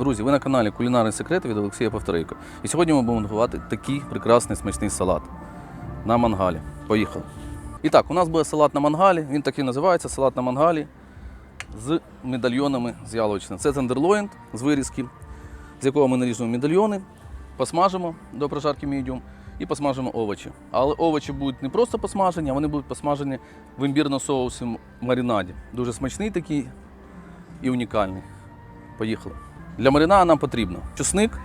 Друзі, ви на каналі Кулінарні секрети від Олексія Повторейко. І сьогодні ми будемо готувати такий прекрасний смачний салат на мангалі. Поїхали. І так, у нас буде салат на мангалі. Він так і називається салат на мангалі з медальйонами з яловичини. Це тендерлоін з вирізки, з якого ми наріжемо медальйони, посмажимо до прожарки медіум і посмажимо овочі. Але овочі будуть не просто посмажені, а вони будуть посмажені в імбірно-соусі маринаді. Дуже смачний такий і унікальний. Поїхали. Для маринада нам потрібно чесник,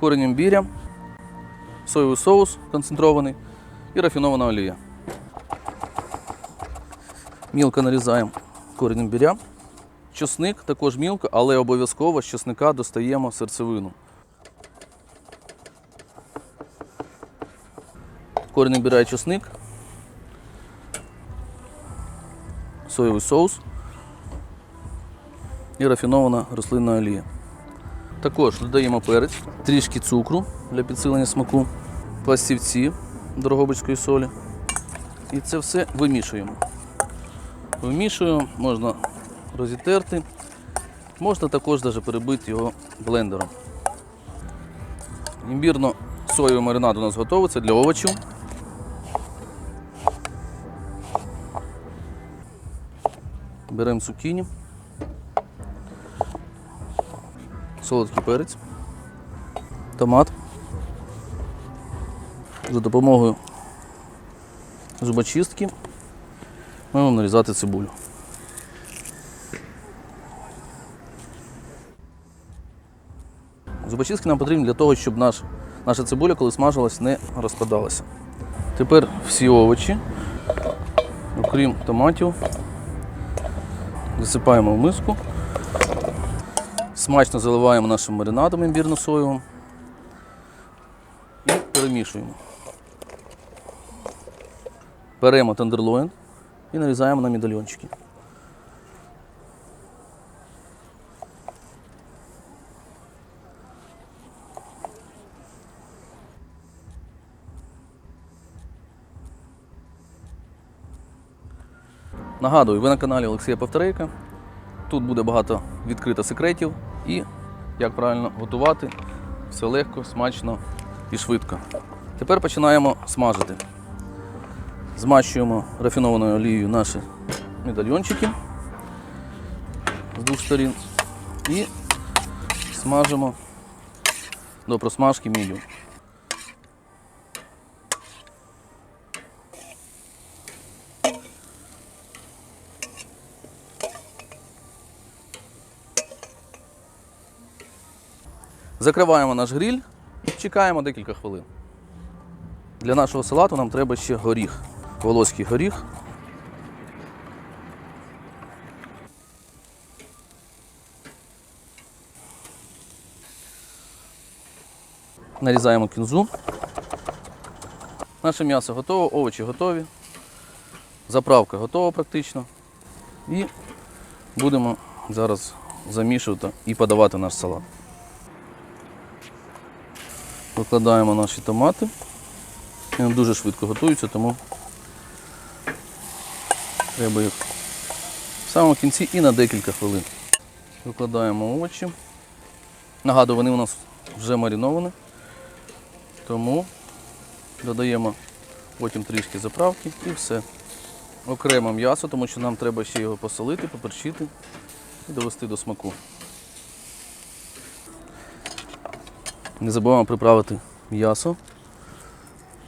корінь імбіря, соєвий соус концентрований і рафінована олія. Мілко нарізаємо корінь імбіря. Чесник також мілко, але обов'язково з чесника достаємо серцевину. Корінь імбіря і чесник. Соєвий соус і рафінована рослинна олія. Також додаємо перець, трішки цукру для підсилення смаку, пластівці дорогобицької солі. І це все вимішуємо. Вимішуємо, можна розітерти, можна також навіть перебити його блендером. Імбірно-соєвий маринад у нас готовий, це для овочів. Беремо цукіні. Солодкий перець, томат. За допомогою зубочистки ми будемо нарізати цибулю. Зубочистки нам потрібні для того, щоб наш, наша цибуля, коли смажилась, не розпадалася. Тепер всі овочі, окрім томатів, засипаємо в миску. Смачно заливаємо нашим маринадом імбірно-соєвим і перемішуємо. Беремо тендерлоін і нарізаємо на медальйончики. Нагадую, ви на каналі Олексія Повторейка. Тут буде багато відкрито секретів і як правильно готувати. Все легко, смачно і швидко. Тепер починаємо смажити. Змащуємо рафінованою олією наші медальйончики з двох сторін і смажимо до просмажки мідію. Закриваємо наш гриль і чекаємо декілька хвилин. Для нашого салату нам треба ще горіх. Волоський горіх. Нарізаємо кінзу. Наше м'ясо готове, овочі готові. Заправка готова практично. І будемо зараз замішувати і подавати наш салат. Викладаємо наші томати. Вони дуже швидко готуються, тому треба їх в самому кінці і на декілька хвилин. Викладаємо овочі. Нагадую, вони у нас вже мариновані, тому додаємо потім трішки заправки і все. Окремо м'ясо, тому що нам треба ще його посолити, поперчити і довести до смаку. Не забуваємо приправити м'ясо,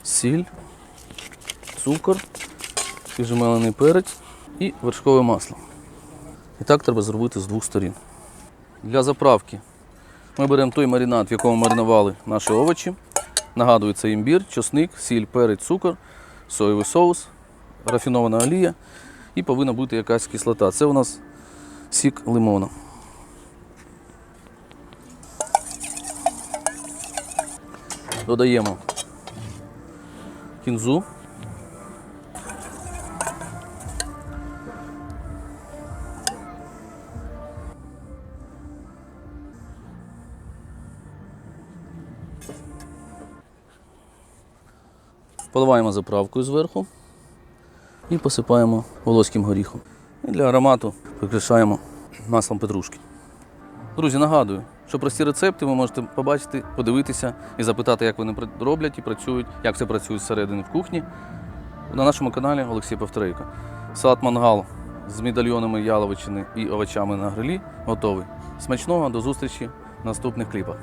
сіль, цукор, свіжемелений перець і вершкове масло. І так треба зробити з двох сторін. Для заправки ми беремо той маринад, в якому маринували наші овочі. Нагадую, це імбір, чесник, сіль, перець, цукор, соєвий соус, рафінована олія і повинна бути якась кислота. Це у нас сік лимона. Додаємо кінзу. Поливаємо заправкою зверху і посипаємо волоським горіхом. І для аромату прикрашаємо маслом петрушки. Друзі, нагадую, що прості рецепти ви можете побачити, подивитися і запитати, як вони роблять і працюють, як це працює зсередини в кухні. На нашому каналі Олексій Повторейко. Салат мангал з медальйонами яловичини і овочами на грилі готовий. Смачного, до зустрічі в наступних кліпах.